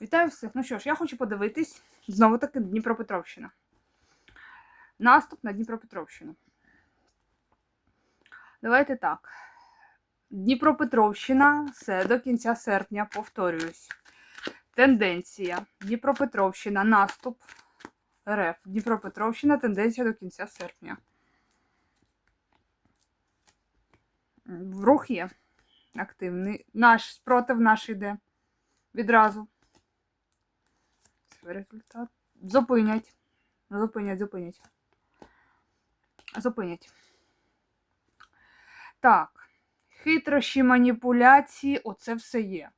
Вітаю всіх. Ну що ж, я хочу подивитись знову таки Дніпропетровщина. Наступ на Дніпропетровщину. Давайте так. Дніпропетровщина це до кінця серпня, повторююсь. Тенденція. Дніпропетровщина, наступ РФ. Дніпропетровщина, тенденція до кінця серпня. Рух є активний. Наш спротив наш іде. Відразу. Результат. Зупинять. Зупинять, зупинять. Зупинять. Так. Хитрощі, маніпуляції, оце все є.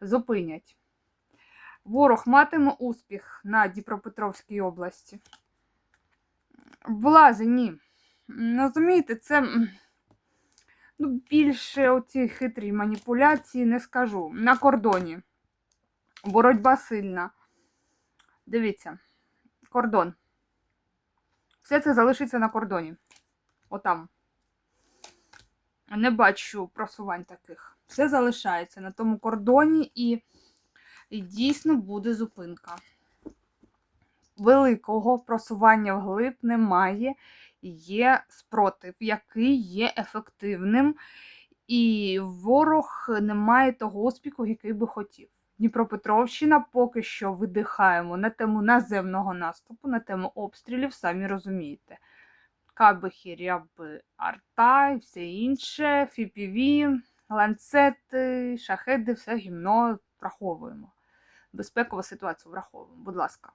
Зупинять. Ворог матиме успіх на Дніпропетровській області. Влази, ні. М, Розумієте, це ну, більше оці хитрі маніпуляції не скажу. На кордоні. Боротьба сильна. Дивіться, кордон. Все це залишиться на кордоні. Отам. Не бачу просувань таких. Все залишається на тому кордоні і, і дійсно буде зупинка. Великого просування вглиб немає. Є спротив, який є ефективним, і ворог не має того успіху, який би хотів. Дніпропетровщина поки що видихаємо на тему наземного наступу, на тему обстрілів, самі розумієте. Кабихи, ряби, арта і все інше, фіпіві, ланцети, шахеди, все гімно враховуємо. Безпекова ситуація враховуємо, будь ласка.